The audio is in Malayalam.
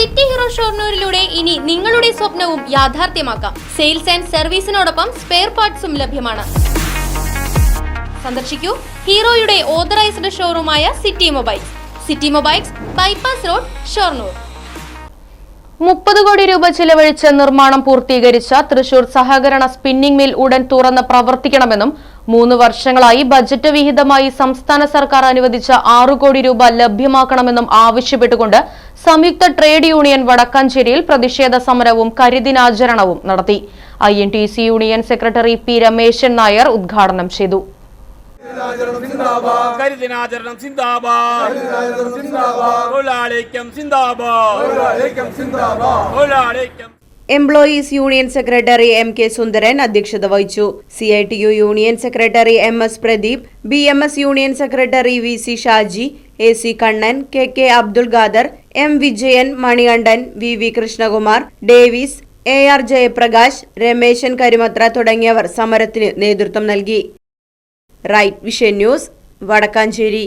സിറ്റി ഹീറോ ഷോർണൂരിലൂടെ ഇനി നിങ്ങളുടെ സ്വപ്നവും യാഥാർത്ഥ്യമാക്കാം. സെയിൽസ് ആൻഡ് സർവീസിനോടൊപ്പം സ്പെയർ പാർട്സും ലഭ്യമാണ്. സന്ദർശിക്കൂ ഹീറോയുടെ authorised ഷോറൂമായ city mobiles. City mobiles bypass road Shoranur. മുപ്പത് കോടി രൂപ ചിലവഴിച്ച് നിർമ്മാണം പൂർത്തീകരിച്ച തൃശൂർ സഹകരണ സ്പിന്നിംഗ് മിൽ ഉടൻ തുറന്ന് പ്രവർത്തിക്കണമെന്നും മൂന്ന് വർഷങ്ങളായി ബജറ്റ് വിഹിതമായി സംസ്ഥാന സർക്കാർ അനുവദിച്ച ആറു കോടി രൂപ ലഭ്യമാക്കണമെന്നും ആവശ്യപ്പെട്ടുകൊണ്ട് സംയുക്ത ട്രേഡ് യൂണിയൻ വടക്കാഞ്ചേരിയിൽ പ്രതിഷേധ സമരവും കരിദിനാചരണവും നടത്തി. I N T C union secretary P Rameshan Nair ഉദ്ഘാടനം ചെയ്തു. കരിദിനാചരണം employees union secretary M K Sundaran അധ്യക്ഷത വഹിച്ചു. C I T U union secretary M S Pradeep B M S union secretary V C Shaji A C Kannan K K Abdul Khader M Vijayan Manikandan V V Krishnakumar Davis A R Jayaprakash Rameshan Karimathra തുടങ്ങിയവർ സമരത്തിന് നേതൃത്വം നൽകി. Right vision news Vadakkanchery.